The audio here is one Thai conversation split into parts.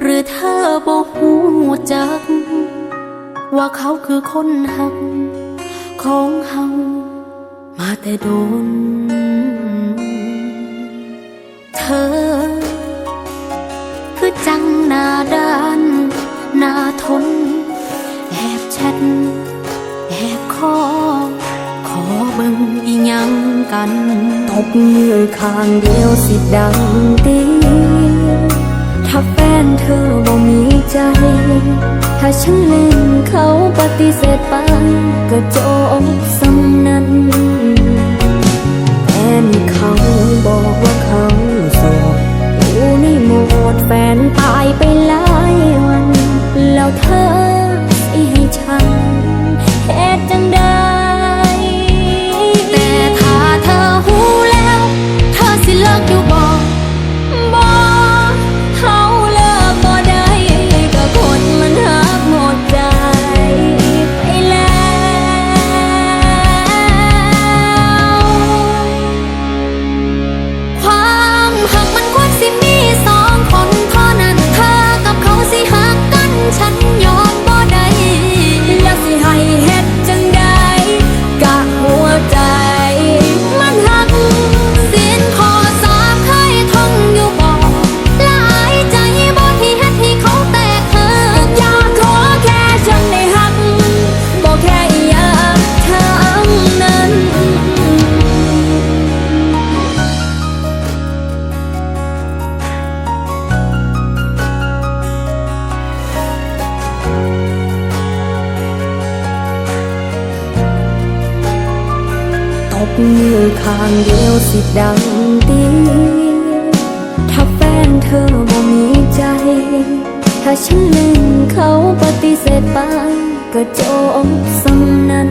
หรือเธอบ่หูจัก ว่าเขาคือคนหัก ของเฮามาแต่โดน เธอ คือจังหน้าด้านหน้าทน แอบแชทแอบคอขอบิ่งอีหยังกัน ตบมือข้างเดียวสิดังตี ถ้าแฟนเธอบ่มีใจ ถ้าฉันเล่นเขาปฏิเสธไปก็จบ บมือข้างเดียวสิดังตีถ้าแฟนเธอบ่มีใจ ถ้าฉันล่นเขาปฏิเสธไป ก็จบสำนั้น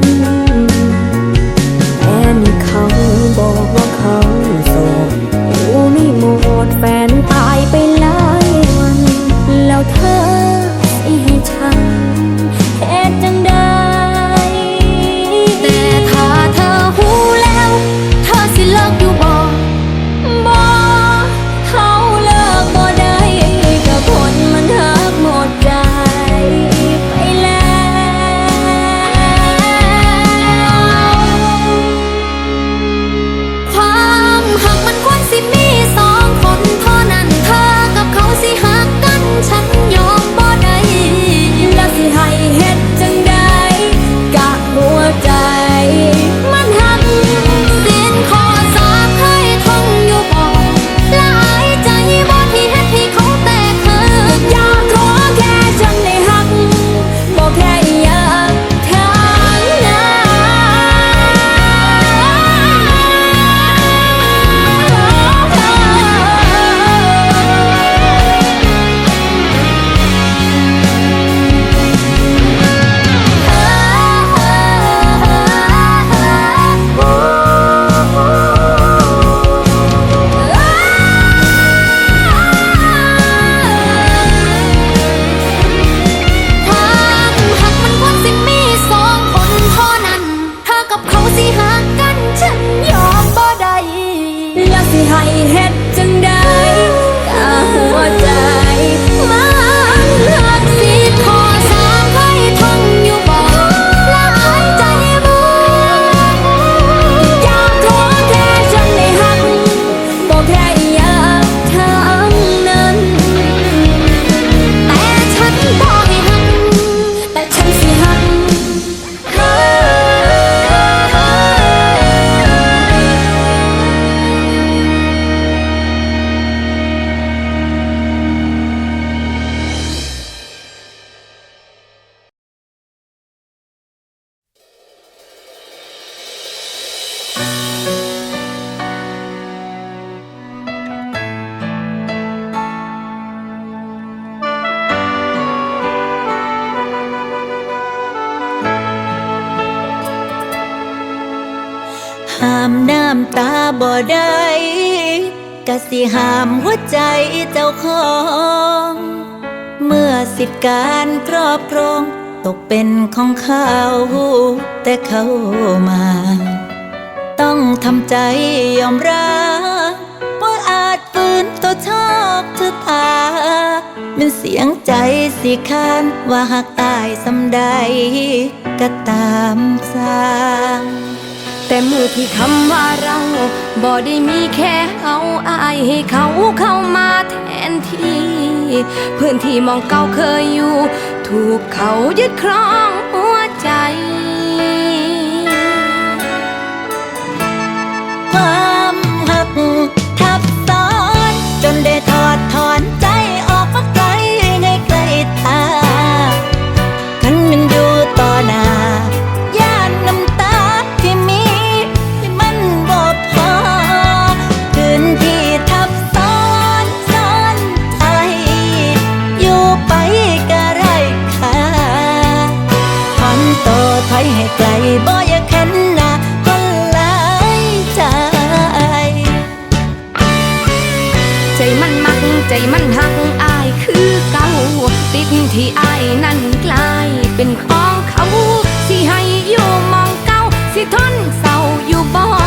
แล้ามตาบ่ได้กะสิหามหัวใจเจ้าของ เมื่อสิทธิการครอบครองตกเป็นของเขาแต่เขามา ต้องทำใจยอมรับว่าอาจฝืนตัวชอบเธอตาเป็นเสียงใจสิคานว่าหากตายสำใดก็ตามสร้าง แต่มือที่คำว่าเราบ่ได้มีแค่เอาอายให้เขาเข้ามาแทนที่พื้นที่มองเก่าเคยอยู่ ถูกเขายึดครองหัวใจ ให้ไกลบ่อยากเห็นหน้าคนหลายใจ ใจมันมักใจมันหักอายคือเก่า ติดที่อายนั่นกลายเป็นของเขาที่ให้อยู่มองเก่า สิทนเศร้าอยู่บ่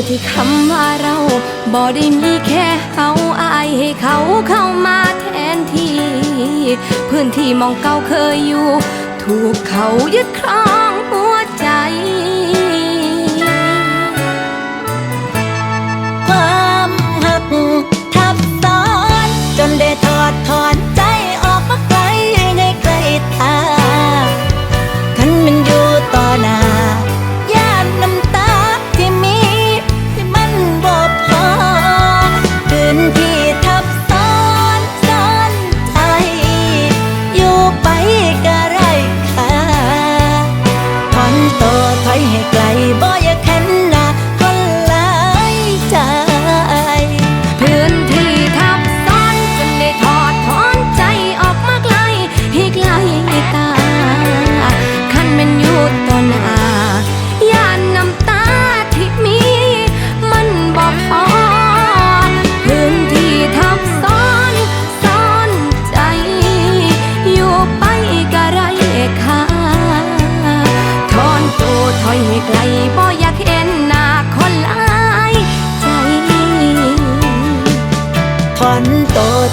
ยที่คำว่าเราบ่ได้มีแค่เฮาอายให้เขาเข้ามาแทนที่ พื้นที่มองเก่าเคยอยู่ ถูกเขายึดครอง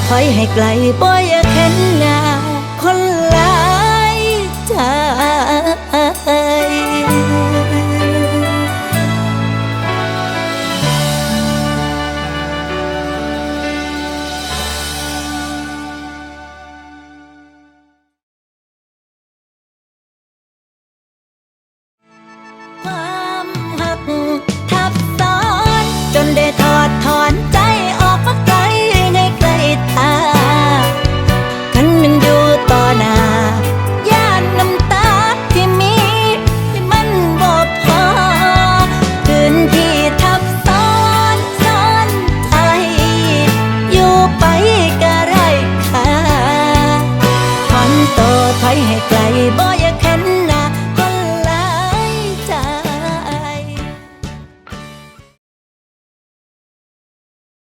ถอยให้ไกลบ่อย